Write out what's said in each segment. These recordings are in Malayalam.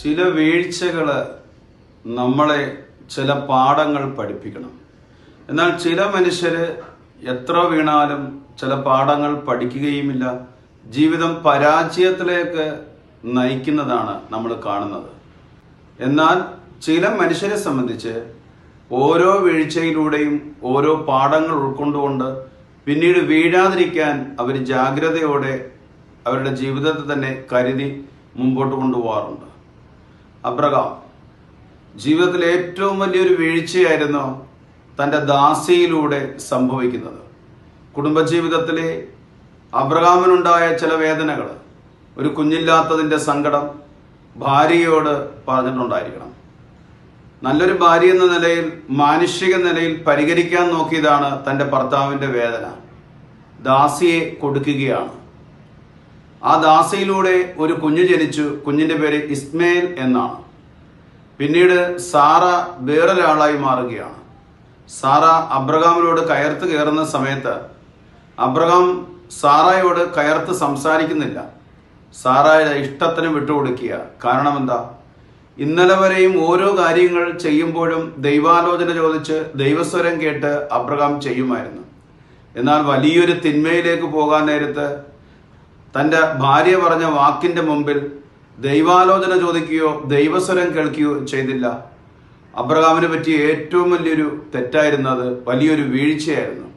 ചില വീഴ്ചകൾ നമ്മളെ ചില പാഠങ്ങൾ പഠിപ്പിക്കണം. എന്നാൽ ചില മനുഷ്യർ എത്ര വീണാലും ചില പാഠങ്ങൾ പഠിക്കുകയുമില്ല. ജീവിതം പരാജയത്തിലേക്ക് നയിക്കുന്നതാണ് നമ്മൾ കാണുന്നത്. എന്നാൽ ചില മനുഷ്യരെ സംബന്ധിച്ച് ഓരോ വീഴ്ചയിലൂടെയും ഓരോ പാഠങ്ങൾ ഉൾക്കൊണ്ടുകൊണ്ട് പിന്നീട് വീഴാതിരിക്കാൻ അവർ ജാഗ്രതയോടെ അവരുടെ ജീവിതത്തെ തന്നെ കരുതി മുമ്പോട്ട് കൊണ്ടുപോകാറുണ്ട്. അബ്രഹാം ജീവിതത്തിലെ ഏറ്റവും വലിയൊരു വീഴ്ചയായിരുന്നു തന്റെ ദാസിയിലൂടെ സംഭവിക്കുന്നത്. കുടുംബജീവിതത്തിലെ അബ്രഹാമിനുണ്ടായ ചില വേദനകൾ ഒരു കുഞ്ഞില്ലാത്തതിന്റെ സങ്കടം ഭാര്യയോട് പറഞ്ഞിട്ടുണ്ടായിരിക്കണം. നല്ലൊരു ഭാര്യ എന്ന നിലയിൽ മാനുഷിക നിലയിൽ പരിഹരിക്കാൻ നോക്കിയതാണ് തന്റെ ഭർത്താവിന്റെ വേദന. ദാസിയെ കൊടുക്കുകയാണ്. ആ ദാസയിലൂടെ ഒരു കുഞ്ഞു ജനിച്ചു. കുഞ്ഞിന്റെ പേര് ഇസ്മേൽ എന്നാണ്. പിന്നീട് സാറ വേറൊരാളായി മാറുകയാണ്. സാറ അബ്രഹാമിനോട് കയർത്ത് കയറുന്ന സമയത്ത് അബ്രഹാം സാറായോട് കയർത്ത് സംസാരിക്കുന്നില്ല. സാറായുടെ ഇഷ്ടത്തിന് വിട്ടുകൊടുക്കുക. കാരണം എന്താ? ഇന്നലെ വരെയും ഓരോ കാര്യങ്ങൾ ചെയ്യുമ്പോഴും ദൈവാലോചന ചോദിച്ച് ദൈവസ്വരം കേട്ട് അബ്രഹാം ചെയ്യുമായിരുന്നു. എന്നാൽ വലിയൊരു തിന്മയിലേക്ക് പോകാൻ നേരത്ത് തന്റെ ഭാര്യ പറഞ്ഞ വാക്കിന്റെ മുമ്പിൽ ദൈവാലോചന ചോദിക്കുകയോ ദൈവസ്വരം കേൾക്കുകയോ ചെയ്തില്ല. അബ്രഹാമിനെ പറ്റിയ ഏറ്റവും വലിയൊരു തെറ്റായിരുന്നത് വലിയൊരു വീഴ്ചയായിരുന്നു.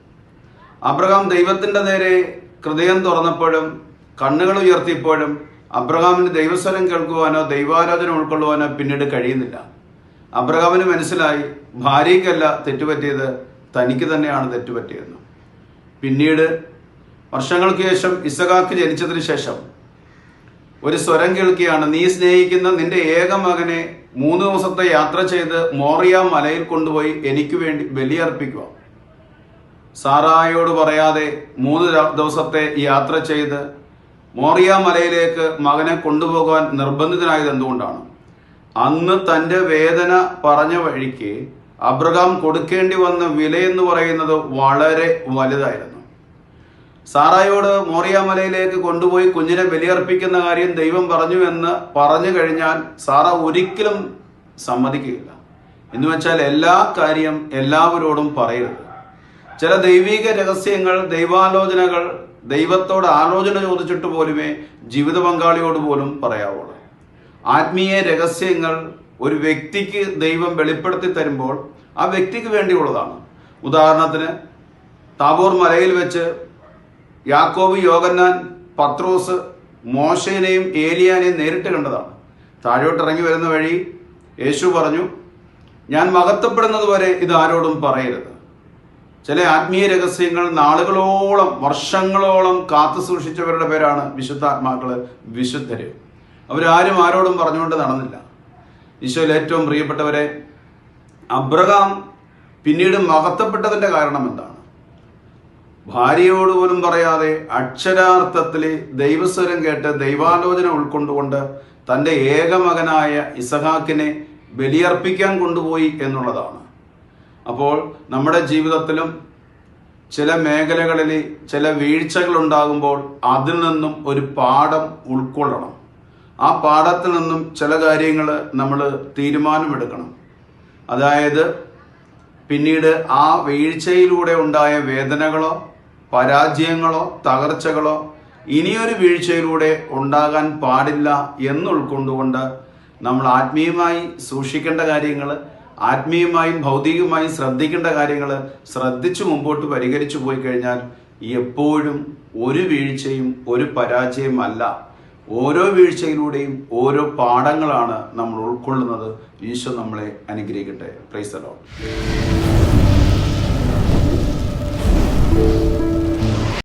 അബ്രഹാം ദൈവത്തിന്റെ നേരെ ഹൃദയം തുറന്നപ്പോഴും കണ്ണുകൾ ഉയർത്തിയപ്പോഴും അബ്രഹാമിന് ദൈവസ്വരം കേൾക്കുവാനോ ദൈവാലോചന ഉൾക്കൊള്ളുവാനോ പിന്നീട് കഴിയുന്നില്ല. അബ്രഹാമിന് മനസ്സിലായി ഭാര്യയ്ക്കല്ല തെറ്റുപറ്റിയത് തനിക്ക് തന്നെയാണ് തെറ്റുപറ്റിയതെന്ന്. പിന്നീട് വർഷങ്ങൾക്ക് ശേഷം ഇസഖാക്ക് ജനിച്ചതിന് ശേഷം ഒരു സ്വരം കേൾക്കുകയാണ് നീ സ്നേഹിക്കുന്ന നിന്റെ ഏക മകനെ മൂന്ന് ദിവസത്തെ യാത്ര ചെയ്ത് മോറിയ മലയിൽ കൊണ്ടുപോയി എനിക്ക് വേണ്ടി ബലിയർപ്പിക്കുക. സാറായോട് പറയാതെ മൂന്ന് ദിവസത്തെ യാത്ര ചെയ്ത് മോറിയ മലയിലേക്ക് മകനെ കൊണ്ടുപോകാൻ നിർബന്ധിതനായത് എന്തുകൊണ്ടാണ്? അന്ന് തന്റെ വേദന പറഞ്ഞ വഴിക്ക് അബ്രഹാം കൊടുക്കേണ്ടി വന്ന വില എന്ന് പറയുന്നത് വളരെ വലുതായിരുന്നു. സാറായോട് മോറിയാമലയിലേക്ക് കൊണ്ടുപോയി കുഞ്ഞിനെ ബലിയർപ്പിക്കുന്ന കാര്യം ദൈവം പറഞ്ഞു എന്ന് പറഞ്ഞു കഴിഞ്ഞാൽ സാറ ഒരിക്കലും സമ്മതിക്കുകയില്ല. എന്ന് വെച്ചാൽ എല്ലാ കാര്യം എല്ലാവരോടും പറയരുത്. ചില ദൈവിക രഹസ്യങ്ങൾ ദൈവാലോചനകൾ ദൈവത്തോട് ആലോചന ചോദിച്ചിട്ട് പോലുമേ ജീവിത പങ്കാളിയോട് പോലും പറയാവുള്ളൂ. ആത്മീയ രഹസ്യങ്ങൾ ഒരു വ്യക്തിക്ക് ദൈവം വെളിപ്പെടുത്തി തരുമ്പോൾ ആ വ്യക്തിക്ക് വേണ്ടിയുള്ളതാണ്. ഉദാഹരണത്തിന് താബോർ മലയിൽ വെച്ച് യാക്കോബ് യോഗന്നാൻ പത്രോസ് മോശേനെയും ഏലിയാനെയും നേരിട്ട് കണ്ടതാണ്. താഴോട്ട് ഇറങ്ങി വരുന്ന വഴി യേശു പറഞ്ഞു ഞാൻ മഹത്വപ്പെടുന്നത് വരെ ഇത് ആരോടും പറയരുത്. ചില ആത്മീയ രഹസ്യങ്ങൾ നാളുകളോളം വർഷങ്ങളോളം കാത്തു സൂക്ഷിച്ചവരുടെ പേരാണ് വിശുദ്ധാത്മാക്കൾ വിശുദ്ധര്. അവരാരും ആരോടും പറഞ്ഞുകൊണ്ട് നടന്നില്ല. ഈശോയിൽ ഏറ്റവും പ്രിയപ്പെട്ടവരെ അബ്രഹാം പിന്നീട് മഹത്വപ്പെട്ടതിന്റെ കാരണം എന്താണ്? ഭാര്യയോട് പോലും പറയാതെ അക്ഷരാർത്ഥത്തിൽ ദൈവസ്വരം കേട്ട് ദൈവാലോചന ഉൾക്കൊണ്ടുകൊണ്ട് തന്റെ ഏകമകനായ ഇസഹാക്കിനെ ബലിയർപ്പിക്കാൻ കൊണ്ടുപോയി എന്നുള്ളതാണ്. അപ്പോൾ നമ്മുടെ ജീവിതത്തിലും ചില മേഖലകളിൽ ചില വീഴ്ചകൾ ഉണ്ടാകുമ്പോൾ അതിൽ നിന്നും ഒരു പാഠം ഉൾക്കൊള്ളണം. ആ പാഠത്തിൽ നിന്നും ചില കാര്യങ്ങൾ നമ്മൾ തീരുമാനമെടുക്കണം. അതായത് പിന്നീട് ആ വീഴ്ചയിലൂടെ ഉണ്ടായ വേദനകളോ പരാജയങ്ങളോ തകർച്ചകളോ ഇനിയൊരു വീഴ്ചയിലൂടെ ഉണ്ടാകാൻ പാടില്ല എന്നുൾക്കൊണ്ടുകൊണ്ട് നമ്മൾ ആത്മീയമായി സൂക്ഷിക്കേണ്ട കാര്യങ്ങൾ ആത്മീയമായും ഭൗതികമായും ശ്രദ്ധിക്കേണ്ട കാര്യങ്ങൾ ശ്രദ്ധിച്ചു മുമ്പോട്ട് പരിഹരിച്ചു പോയി കഴിഞ്ഞാൽ എപ്പോഴും ഒരു വീഴ്ചയും ഒരു പരാജയം അല്ല. ഓരോ വീഴ്ചയിലൂടെയും ഓരോ പാഠങ്ങളാണ് നമ്മൾ ഉൾക്കൊള്ളുന്നത്. ഈശോ നമ്മളെ അനുഗ്രഹിക്കട്ടെ. പ്രൈസ് പ്രൈസലോ